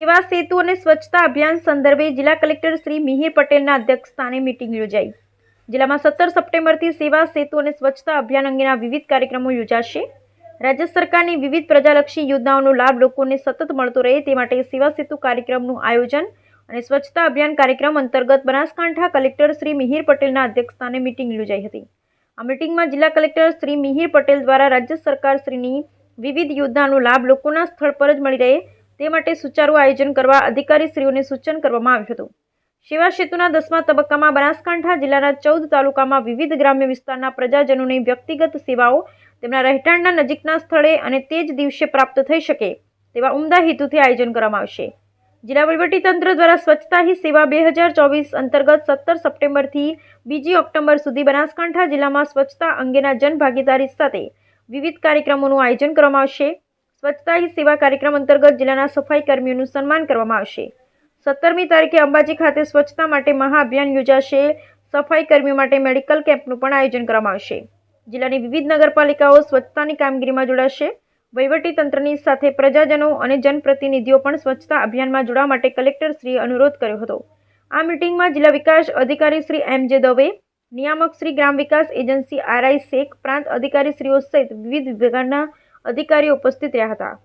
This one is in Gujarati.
સેવા સેતુ અને સ્વચ્છતા અભિયાન સંદર્ભે જિલ્લા કલેક્ટર શ્રી મિહિર પટેલના અધ્યક્ષસ્થાને મિટિંગ યોજાઈ. જિલ્લામાં સત્તર સપ્ટેમ્બરથી સેવા, સેતુ અને સ્વચ્છતા અભિયાન અંગેના વિવિધ કાર્યક્રમો યોજાશે. રાજ્ય સરકારની વિવિધ પ્રજાલક્ષી યોજનાઓનો લાભ લોકોને સતત મળતો રહે તે માટે સેવા, સેતુ કાર્યક્રમનું આયોજન અને સ્વચ્છતા અભિયાન કાર્યક્રમ અંતર્ગત બનાસકાંઠા કલેક્ટર શ્રી મિહિર પટેલના અધ્યક્ષસ્થાને મિટિંગ યોજાઈ હતી. આ મિટિંગમાં જિલ્લા કલેક્ટર શ્રી મિહિર પટેલ દ્વારા રાજ્ય સરકાર શ્રીની વિવિધ યોજનાનો લાભ લોકોના સ્થળ પર જ મળી રહે તે માટે સુચારુ આયોજન કરવા અધિકારીશ્રીઓને સૂચન કરવામાં આવ્યું હતું. સેવા સેતુના દસમા તબક્કામાં બનાસકાંઠા જિલ્લાના ચૌદ તાલુકામાં વિવિધ ગ્રામ્ય વિસ્તારના પ્રજાજનોને વ્યક્તિગત સેવાઓ, તેમના રહેઠાણના નજીકના સ્થળે અને તે જ દિવસે પ્રાપ્ત થઈ શકે તેવા ઉમદા હેતુથી આયોજન કરવામાં આવશે. જિલ્લા વહીવટીતંત્ર દ્વારા સ્વચ્છતા હી સેવા બે હજાર ચોવીસ અંતર્ગત સત્તર સપ્ટેમ્બરથી બીજી ઓક્ટોબર સુધી બનાસકાંઠા જિલ્લામાં સ્વચ્છતા અંગેના જનભાગીદારી સાથે વિવિધ કાર્યક્રમોનું આયોજન કરવામાં આવશે. સ્વચ્છતા હી સેવા કાર્યક્રમ અંતર્ગત જિલ્લાના સફાઈ કર્મીઓનું સન્માન કરવામાં આવશે. સત્તરમી તારીખે અંબાજી ખાતે સ્વચ્છતા માટે મહાઅભિયાન યોજાશે. સફાઈ કર્મીઓ માટે મેડિકલ કેમ્પનું પણ આયોજન કરવામાં આવશે. જિલ્લાની વિવિધ નગરપાલિકાઓ સ્વચ્છતાની કામગીરીમાં જોડાશે. તંત્રની સાથે પ્રજાજનો અને જનપ્રતિનિધિઓ પણ સ્વચ્છતા અભિયાનમાં જોડાવા માટે કલેક્ટરશ્રીએ અનુરોધ કર્યો હતો. આ મિટિંગમાં જિલ્લા વિકાસ અધિકારી શ્રી એમ જે દવે, નિયામક શ્રી ગ્રામ વિકાસ એજન્સી આરઆઈ શેખ, પ્રાંત અધિકારીશ્રીઓ સહિત વિવિધ વિભાગના અધિકારીઓ ઉપસ્થિત રહ્યા હતા.